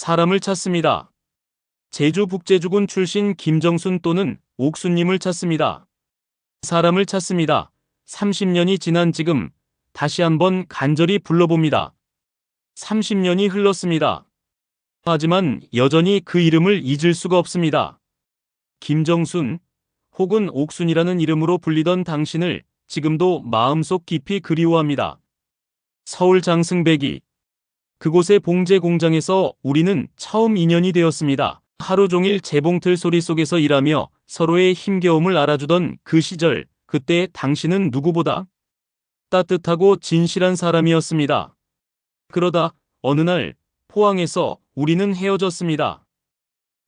사람을 찾습니다. 제주 북제주군 출신 김정순 또는 옥수님을 찾습니다. 사람을 찾습니다. 30년이 지난 지금 다시 한번 간절히 불러봅니다. 30년이 흘렀습니다. 하지만 여전히 그 이름을 잊을 수가 없습니다. 김정순 혹은 옥순이라는 이름으로 불리던 당신을 지금도 마음속 깊이 그리워합니다. 서울 장승배기 그곳의 봉제 공장에서 우리는 처음 인연이 되었습니다. 하루 종일 재봉틀 소리 속에서 일하며 서로의 힘겨움을 알아주던 그 시절, 그때 당신은 누구보다 따뜻하고 진실한 사람이었습니다. 그러다 어느 날 포항에서 우리는 헤어졌습니다.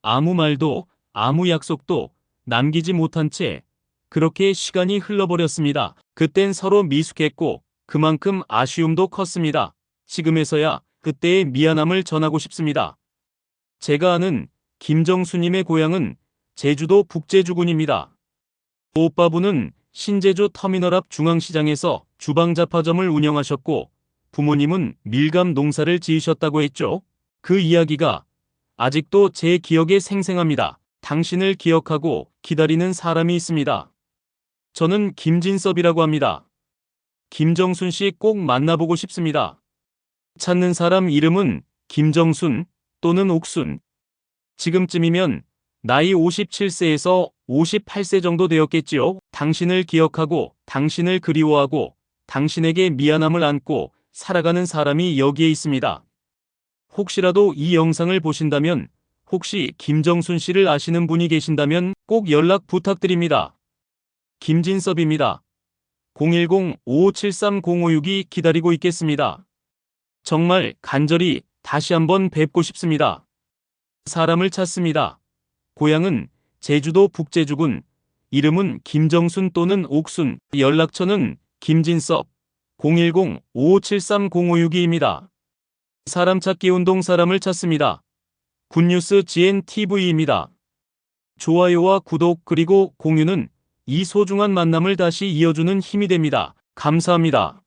아무 말도 아무 약속도 남기지 못한 채 그렇게 시간이 흘러버렸습니다. 그땐 서로 미숙했고 그만큼 아쉬움도 컸습니다. 지금에서야 그때의 미안함을 전하고 싶습니다. 제가 아는 김정수님의 고향은 제주도 북제주군입니다. 오빠부는 신제주 터미널 앞 중앙시장에서 주방잡화점을 운영하셨고 부모님은 밀감 농사를 지으셨다고 했죠. 그 이야기가 아직도 제 기억에 생생합니다. 당신을 기억하고 기다리는 사람이 있습니다. 저는 김진섭이라고 합니다. 김정순 씨 꼭 만나보고 싶습니다. 찾는 사람 이름은 김정순 또는 옥순. 지금쯤이면 나이 57세에서 58세 정도 되었겠지요. 당신을 기억하고 당신을 그리워하고 당신에게 미안함을 안고 살아가는 사람이 여기에 있습니다. 혹시라도 이 영상을 보신다면 혹시 김정순 씨를 아시는 분이 계신다면 꼭 연락 부탁드립니다. 김진섭입니다. 010-5573-0562 기다리고 있겠습니다. 정말 간절히 다시 한번 뵙고 싶습니다. 사람을 찾습니다. 고향은 제주도 북제주군, 이름은 김정순 또는 옥순, 연락처는 김진섭 010-5573-0562입니다. 사람 찾기 운동 사람을 찾습니다. 굿뉴스 GNTV입니다. 좋아요와 구독 그리고 공유는 이 소중한 만남을 다시 이어주는 힘이 됩니다. 감사합니다.